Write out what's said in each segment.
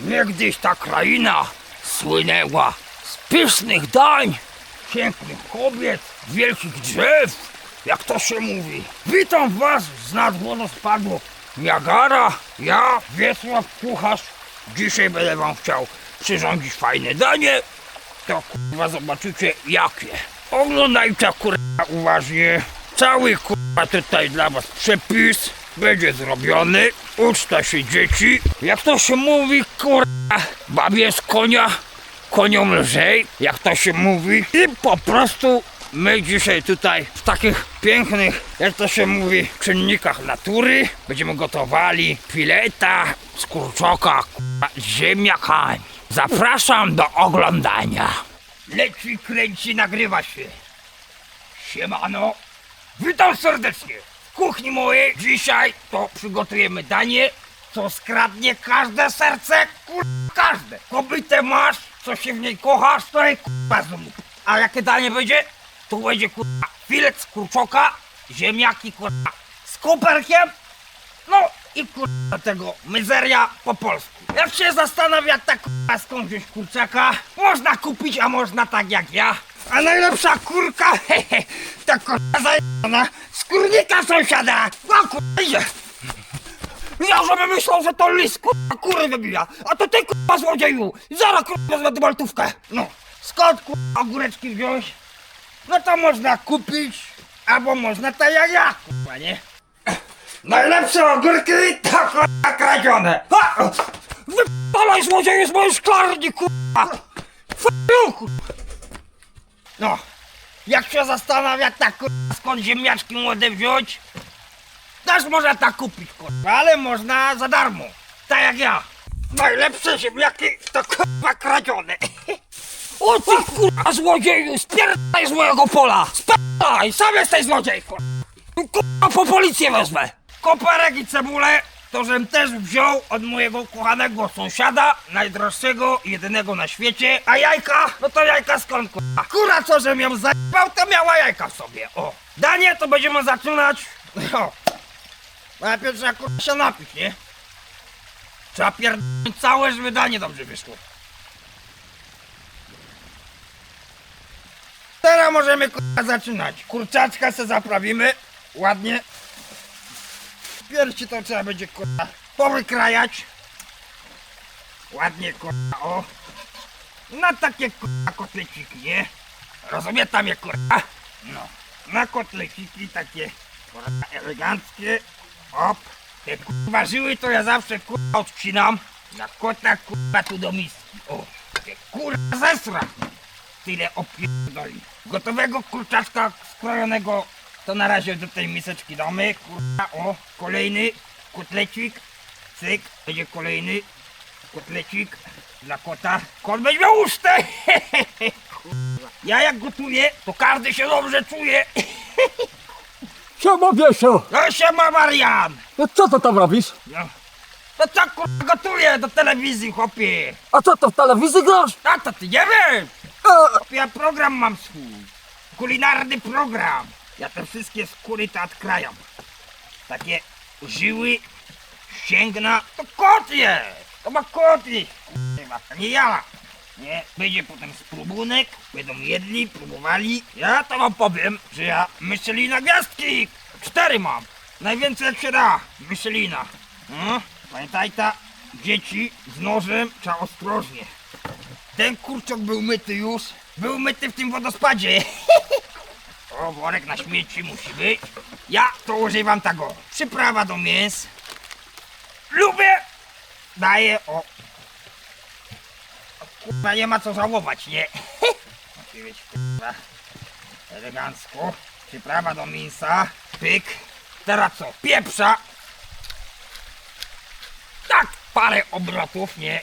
Niegdyś ta kraina słynęła z pysznych dań, pięknych kobiet, wielkich drzew, jak to się mówi. Witam was z nad wodospadu Niagara. Ja, Wiesław Kucharz, dzisiaj będę wam chciał przyrządzić fajne danie. To kurwa zobaczycie jakie. Oglądajcie kurwa uważnie. Cały kurwa tutaj dla was przepis będzie zrobiony. Uczta się dzieci. Jak to się mówi kurwa, babie z konia, koniom lżej, jak to się mówi. I po prostu my dzisiaj tutaj w takich pięknych, jak to się mówi, czynnikach natury będziemy gotowali fileta z kurczoka kurwa, z ziemniakami. Zapraszam do oglądania. Leci, kręci, nagrywa się. Siemano. Witam serdecznie. Kuchni mojej dzisiaj to przygotujemy danie, co skradnie każde serce, kur... każde. Kobietę masz, co się w niej kochasz, to jej kurwa zrób. A jakie danie będzie? Tu będzie kurwa filet z kurczoka, ziemniaki kurwa z koperkiem, no i kurwa tego mizeria po polsku. Jak się zastanawia tak kurwa skąd wziąć kurczaka, można kupić, a można tak jak ja. A najlepsza kurka, hehe, ta kurwa zajebana z kurnika sąsiada. No kurwa idzie. Ja żebym myślał, że to lis kurwa kury wybija, a to ty kurwa złodzieju. Zaraz kurwa wezmę maltówkę. No, skąd kurwa ogóreczki wziąć? No to można kupić, albo można tak jak ja, kurwa, nie? Najlepsze ogórki to kurwa kradzione! Ha! Wypalaj złodzieju z mojej szklarni, kurwa! F***u, kurwa! No, jak się zastanawia tak kurwa skąd ziemniaczki młode wziąć, też można tak kupić, kurwa, ale można za darmo, tak jak ja. Najlepsze ziemniaki to kurwa kradzione. O ty kurwa złodzieju, spierdaj z mojego pola! Spierdaj, sam jesteś złodziej, kurwa! Kurwa po policję wezmę! Koperek i cebulę to żem też wziął od mojego kochanego sąsiada, najdroższego, jedynego na świecie, a jajka, no to jajka skąd kurwa? Kura co żem ją zajebał, to miała jajka w sobie, o! Danie to będziemy zaczynać, no. Najpierw trzeba kurwa się napić, nie? Trzeba pierdolnąć całe, żeby danie dobrze wyszło. Teraz możemy kurwa zaczynać. Kurczaczka se zaprawimy. Ładnie. Piersi to trzeba będzie kurwa powykrajać. Ładnie kurwa o. Na takie kurwa kotleciki, nie? Rozumie tam je kurwa? No. Na kotleciki takie kurwa eleganckie. Op. Te kurwa żyły to ja zawsze kurwa odcinam. Na kota kurwa tu do miski. O. Te kurwa zesra tyle opierdoli. Gotowego kurczaczka skrojonego to na razie do tej miseczki damy. Kurwa, o, kolejny kotlecik. Cyk, będzie kolejny kotlecik dla kota. Kot będzie miał usztę. Ja jak gotuję, to każdy się dobrze czuje. Siema Biesio! No się ma Marian. No co to tam robisz? No. To co kurwa gotuję do telewizji, chłopie? A co to w telewizji grasz? A to ty nie wiesz? E, Ja program mam swój. Kulinarny program. Ja te wszystkie skóry to odkrajam. Takie żyły, ścięgna, to kot je. To ma. Kurwa, to nie ja. Nie, będzie potem spróbunek, będą jedli, próbowali. Ja to wam powiem, że ja Michelina gwiazdki. Cztery mam. Najwięcej jak się da. Michelina. No, pamiętaj ta, dzieci z nożem trzeba ostrożnie. Ten kurczok był myty już. Był myty w tym wodospadzie. O, worek na śmieci musi być. Ja to używam tego. Przyprawa do mięs. Lubię. Daję, o. o kurwa, nie ma co żałować, nie? Musi być, kurwa. Elegancko. Przyprawa do mięsa. Pyk. Teraz co? Pieprza. Tak, parę obrotów, nie?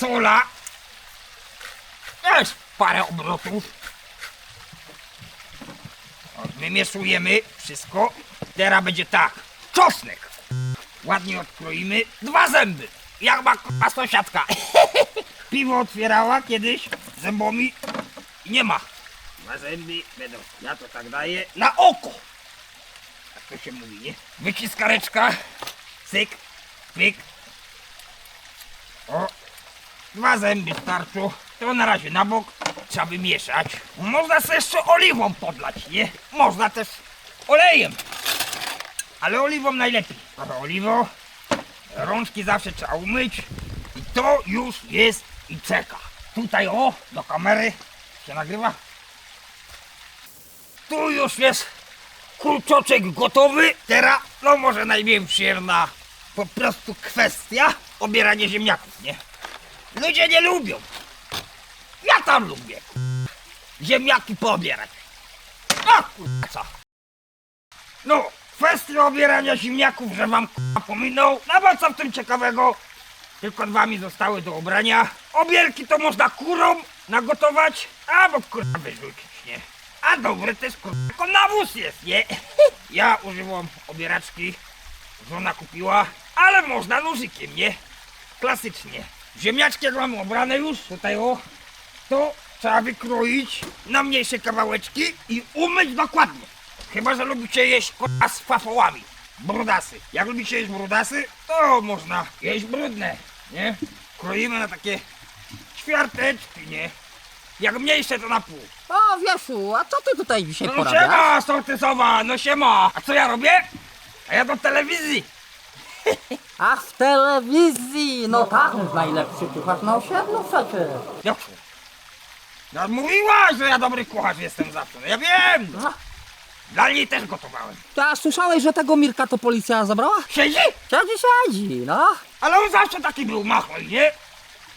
sola. Też parę obrotów. Wymieszujemy wszystko. Teraz będzie tak. Czosnek. Ładnie odkroimy. Dwa zęby. Jak ma k***a sąsiadka. Piwo otwierała kiedyś zębami i nie ma. Dwa zęby będą. Ja to tak daję na oko. Tak to się mówi, nie? Wyciskareczka. Cyk. Pyk. O, dwa zęby starczą. To na razie na bok. Trzeba wymieszać. Można sobie jeszcze oliwą podlać, nie? Można też olejem. Ale oliwą najlepiej. Oliwą. Rączki zawsze trzeba umyć. I to już jest i czeka. Tutaj o, do kamery się nagrywa. Tu już jest kurczoczek gotowy. Teraz, no może najmniej przyjemna po prostu kwestia obierania ziemniaków, nie? Ludzie nie lubią. Ja tam lubię. Ziemniaki poobierać. A kurwa co? No, kwestia obierania ziemniaków, że wam kurwa pominął. No bo co w tym ciekawego? Tylko dwa mi zostały do ubrania. Obierki to można kurą nagotować, albo kurwa wyrzucić, nie? A dobry też kurwa nawóz jest, nie? Ja używam obieraczki, żona kupiła, ale można nożykiem, nie? Klasycznie. Ziemniaczki jak mam obrane już, tutaj o, to trzeba wykroić na mniejsze kawałeczki i umyć dokładnie. Chyba, że lubicie jeść kurwa z fafołami. Brudasy. Jak lubicie jeść brudasy, to można jeść brudne, nie? Kroimy na takie ćwiarteczki, nie? Jak mniejsze to na pół. O, Wiesiu, a co ty tutaj dzisiaj No porabiasz? siema, sołtysowa, no siema. A co ja robię? A ja do telewizji. Ach, w telewizji! No tak, najlepszy kucharz na osiedlu przecież. Jak to? No mówiłaś, że ja dobry kucharz jestem zawsze. No ja wiem. No. Dla niej też gotowałem. A słyszałeś, że tego Mirka to policja zabrała? Siedzi? Siedzi, siedzi, no. Ale on zawsze taki był machoj, nie?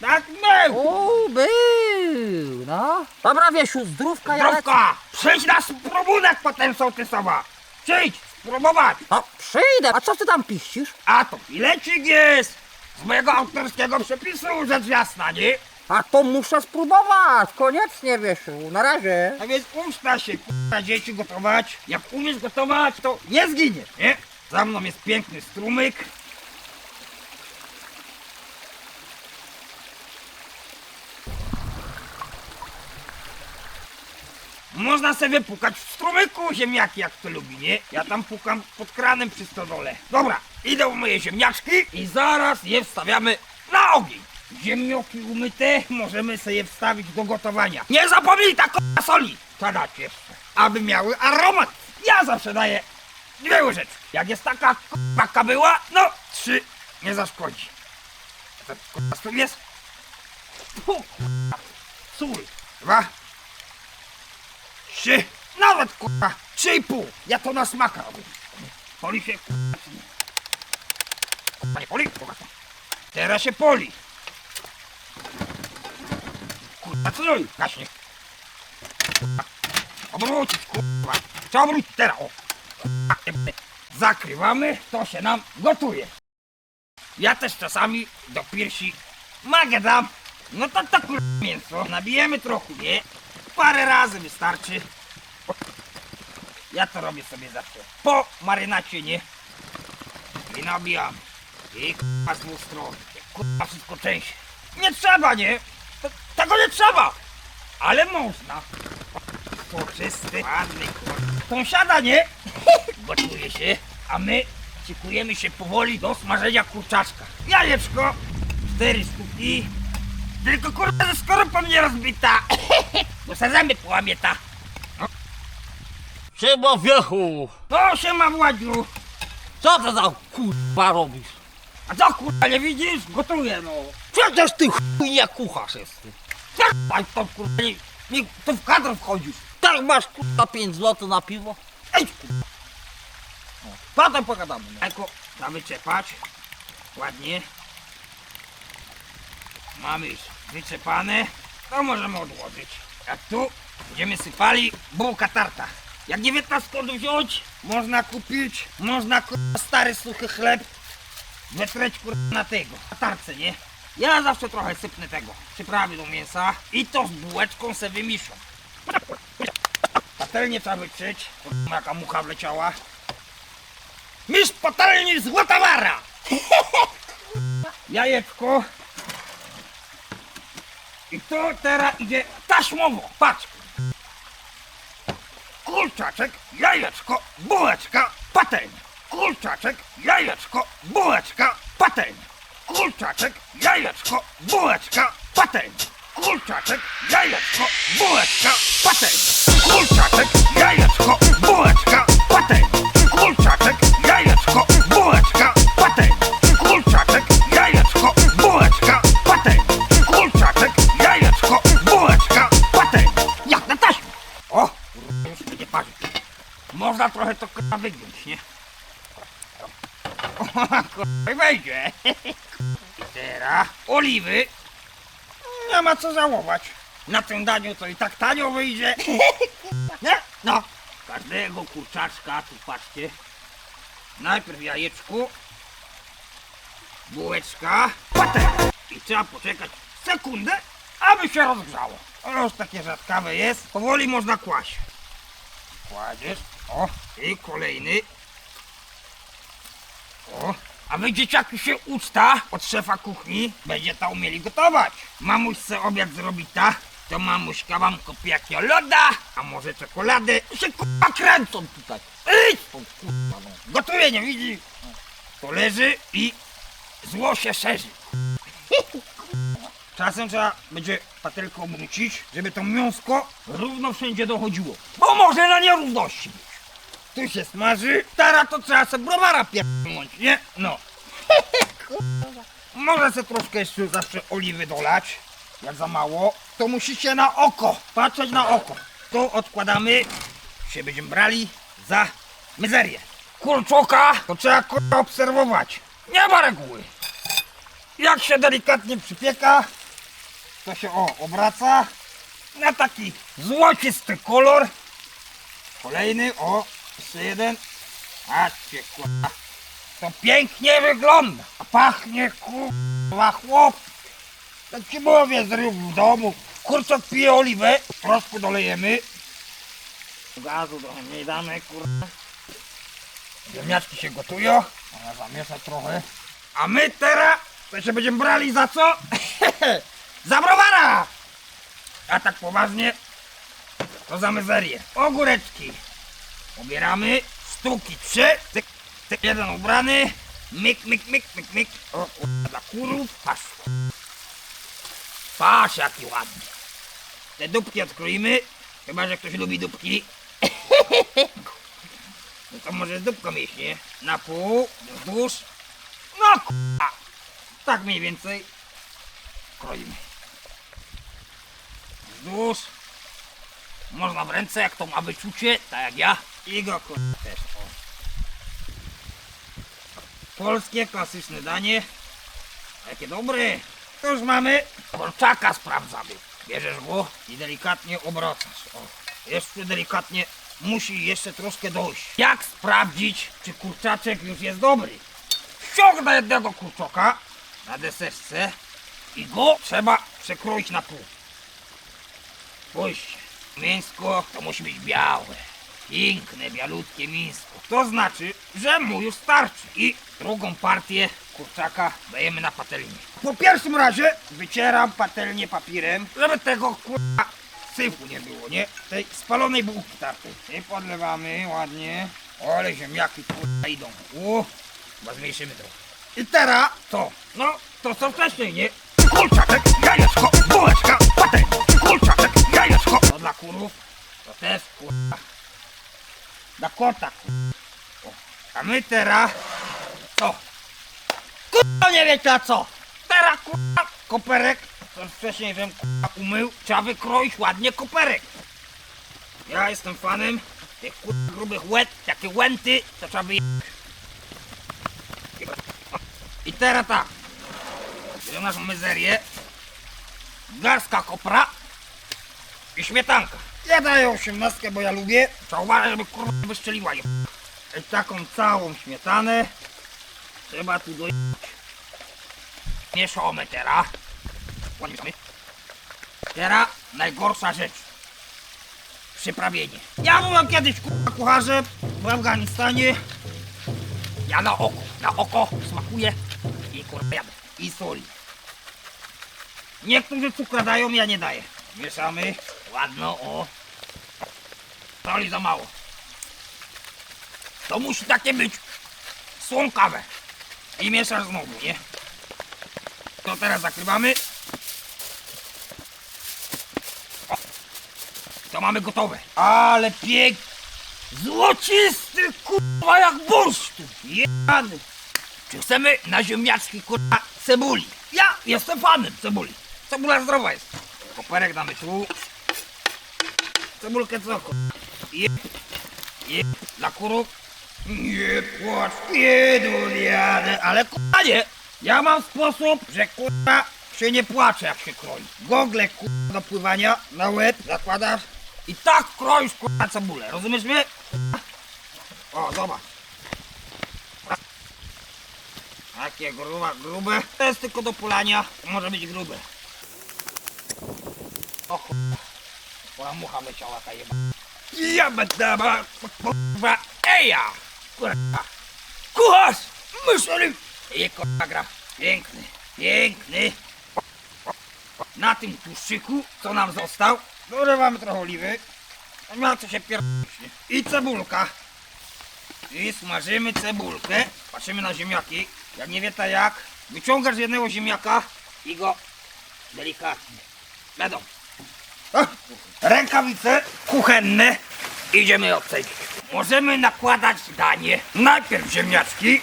Tak był. O, był, no. Dobra, Wiesiu, zdrówka, ja. Zdrowka, przyjdź na spróbunek potem sołtysowa. Przyjdź, spróbować. No, przyjdę. A co ty tam piścisz? A to bilecik jest. Z mojego autorskiego przepisu, rzecz jasna, nie? A to muszę spróbować, koniecznie, Wiesiu, na razie. A więc uczta się, k***a, dzieci gotować. Jak umiesz gotować, to nie zginiesz, nie? Za mną jest piękny strumyk. Można sobie pukać w strumyku ziemniaki, jak to lubi, nie? Ja tam pukam pod kranem przy stodole. Dobra, idę moje ziemniaczki i zaraz je wstawiamy na ogień. Ziemnioki umyte możemy sobie wstawić do gotowania. Nie zapomnij tak k***a soli! To dać jeszcze, aby miały aromat. Ja zawsze daję dwie łyżeczki. Jak jest taka k***a była, no trzy nie zaszkodzi. To k***a sól jest? K***a, sól. Dwa, trzy, nawet kurwa, trzy i pół. Ja to na smaka robię. Poli się czy nie? Poli? Teraz się poli. Kurwa, co robi? Gaśnie. Obrócić, kurwa. Trzeba obrócić teraz, o. Zakrywamy, to się nam gotuje. Ja też czasami do piersi magę dam. No to to kurwa mięso. Nabijemy trochę, nie? Parę razy wystarczy. Ja to robię sobie zawsze. Po marynacie, nie? I nabijam. I kurwa z dwóch stron. Kurwa wszystko część. Nie trzeba, nie? Tego nie trzeba. Ale można. Soczysty, ładny kurwa. Sąsiada, nie? Gotuje się. A my szykujemy się powoli do smażenia kurczaczka. Jajeczko. Cztery sztuki. Tylko kurwa ze skorupą nie rozbita. Bo se zęby połamie ta. Siema, Wiechu! No siema Władziu. Co to za kurwa robisz? A co kurwa nie widzisz? Gotuję no. Przecież ty chuj nie kucharz jesteś. Czekaj to kurwa nie, nie to w kadr wchodzisz. Tak masz kurwa 5 zł na piwo? Ej kurwa. No, Potem pogadamy. No. Jajko trzeba wyczepać. Ładnie. Mamy już wyczepane. To możemy odłożyć. A tu będziemy sypali bułka tarta. Jak nie wie ta skąd wziąć, można kupić, można kurwa stary suchy chleb wetreć kurwa na tego, na tarce, nie? Ja zawsze trochę sypnę tego, przyprawy do mięsa i to z bułeczką se wymieszam. Patelnię trzeba kurwa jaka mucha wleciała. Mistrz patelni złota wara! Jajeczko. I to teraz idzie taśmowo, patrz. Kurczaczek, jajeczko, bułeczka, patelnia. Kurczaczek, jajeczko, bułeczka, patelnia. Kurczaczek, jajeczko, bułeczka, patelnia. Kurczaczek, jajeczko, bułeczka, patelnia. Kurczaczek, jajeczko, bułeczka, patelnia. Kurczaczek, jajeczko, bułeczka, patelnia. Kurczaczek, jajeczko, bułeczka, patelnia. Kurczaczek, jajeczko, bułeczka, patelnia. Jak na taśmę. O, już będzie parzyć. Można trochę to kurwa wygiąć, nie? Wejdzie. I teraz oliwy. Nie ma co żałować. Na tym daniu to i tak tanio wyjdzie. Nie? No. Każdego kurczaczka, tu patrzcie. Najpierw jajeczku. Bułeczka. Potem. I trzeba poczekać sekundę, aby się rozgrzało. O, już takie rzadkawe jest. Powoli można kłaść. Kładziesz. O, i kolejny. A wy dzieciaki się uczta od szefa kuchni, będzie to umieli gotować. Mamuś se obiad zrobi ta, to mamuśka wam kupi jakie loda, a może czekoladę. Się kurwa kręcą tutaj. Idź! O, kurwa, no. Gotuje, nie widzi? To leży i zło się szerzy. Czasem trzeba będzie patelkę obrócić, żeby to mięsko równo wszędzie dochodziło. Bo może na nierówności. Tu się smaży, teraz to trzeba sobie browara pierdolnąć, nie? No. Może se troszkę jeszcze zawsze oliwy dolać. Jak za mało, to musicie na oko, patrzeć na oko. To odkładamy, się będziemy brali za mizerię. Kurczoka to trzeba kurwa obserwować. Nie ma reguły. Jak się delikatnie przypieka, to się o, obraca na taki złocisty kolor. Kolejny, o, jeszcze jeden. Patrzcie, kurwa. To pięknie wygląda. A pachnie, kurwa, chłop. Tak ci mówię, zrób w domu. Kurczak pije oliwę, troszkę dolejemy. Gazu trochę mniej damy, kurwa. Ziemniaczki się gotują. Można zamieszać trochę. A my teraz to się będziemy brali za co? za browara! A tak poważnie, to za mizerię. Ogóreczki. Pobieramy sztuki trzy. Tyk, tyk, jeden ubrany. Myk, myk, myk, myk, myk. O, kurwa, dla kurów. Patrz. Patrz, jaki ładny. Te dupki odkroimy. Chyba, że ktoś lubi dupki. No to może z dupką jeść, nie? Na pół, wzdłuż. No kurwa. Tak mniej więcej. Kroimy. Wzdłuż. Można w ręce, jak to ma wyczucie, tak jak ja. I go też, o. Polskie, klasyczne danie. Jakie dobre. To już mamy. Kurczaka sprawdzamy. Bierzesz go i delikatnie obracasz. O. Jeszcze delikatnie musi jeszcze troszkę dojść. Jak sprawdzić, czy kurczaczek już jest dobry? Ściągnę jednego kurczoka na deseczce i go trzeba przekroić na pół. Spójrzcie, mięsko to musi być białe. Piękne, bialutkie mięsko. To znaczy, że mu już starczy. I drugą partię kurczaka dajemy na patelnię. Po pierwszym razie wycieram patelnię papierem, żeby tego kurwa syfu nie było, nie? Tej spalonej bułki tartej. I podlewamy ładnie. Ale ziemniaki kurwa idą. U, chyba zmniejszymy trochę. I teraz to, no, to co wcześniej, nie? Kurczaczek, jajeczko, bułeczka, patelnia. Kurczaczek, jajeczko. To dla kurów, to też kurwa. Dla kota A my teraz, co? Kurwa nie wiecie a co? Teraz kurwa koperek, już wcześniej żem kurwa umył, trzeba wykroić ładnie koperek. Ja jestem fanem tych kurwa grubych łet, takie łęty, to trzeba by... I teraz tak. Bierzemy naszą mizerię. Garstka kopra i śmietanka. Ja daję osiemnastkę, bo ja lubię. Uważać, żeby kurwa wyszczeliła je. I taką całą śmietanę trzeba tu dojść. Mieszamy teraz. Mieszamy. Teraz najgorsza rzecz. Przyprawienie. Ja byłem kiedyś kurwa kucharzem w Afganistanie. Ja na oko, na oko smakuje i kurwa jadę. I soli. Niektórzy cukra dają, ja nie daję. Mieszamy. Ładno, o. Soli za mało. To musi takie być słonkawe. I mieszasz znowu, nie? To teraz zakrywamy. O, to mamy gotowe. Ale pięk... Złocisty kurwa jak bursztyn. Jany. Czy chcemy na ziemniaczki kurwa cebuli? Ja jestem fanem cebuli. Cebula zdrowa jest. Koperek damy tu. Cebulkę co kurwa? Jeb. Jeb. Dla kurów. Nie płacz, piedul jadę, ale kurwa nie. Ja mam sposób, że kurwa się nie płacze jak się kroi. Gogle kurwa do pływania na łeb zakładasz i tak kroisz kurwa cebulę, rozumiesz mnie? O, zobacz. Takie gruba, grube. To jest tylko do polania, może być grube. O kurwa. Mucha leciała ta jeba. Ja będę ma, kurwa, eja! Kurwa. Kucharz! Myśli! I kurwa gra. Piękny, piękny. Na tym tłuszczyku, co nam został, dolewamy trochę oliwy. Na co się pierdolić? I cebulka. I smażymy cebulkę. Patrzymy na ziemniaki. Jak nie wie ta jak, wyciągasz z jednego ziemniaka i go delikatnie. Będą. Rękawice kuchenne. Idziemy odcedzić. Możemy nakładać danie. Najpierw ziemniaczki.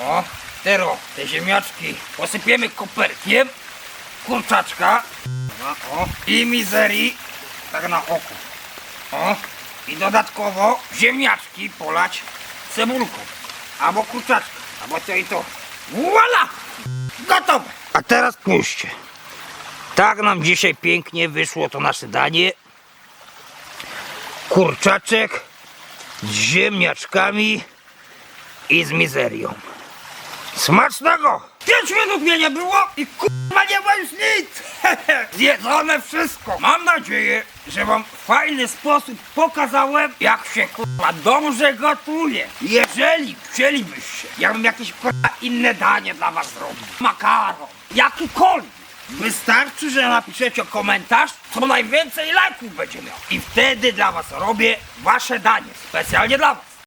O, teraz te ziemniaczki posypiemy koperkiem. Kurczaczka. O, o. I mizerii. Tak na oko. O. I dodatkowo ziemniaczki polać cebulką. Albo kurczaczka. Albo to i to. Voila! Gotowe. A teraz puśćcie. Tak nam dzisiaj pięknie wyszło to nasze danie. Kurczaczek z ziemniaczkami i z mizerią. Smacznego! Pięć minut mnie nie było i kurwa nie ma już nic! Zjedzone wszystko! Mam nadzieję, że wam w fajny sposób pokazałem, jak się kurwa dobrze gotuje. Jeżeli chcielibyście, ja bym jakieś inne danie dla was zrobił. Makaron, jakikolwiek. Wystarczy, że napiszecie komentarz, co najwięcej lajków będzie miał. I wtedy dla was robię wasze danie. Specjalnie dla was.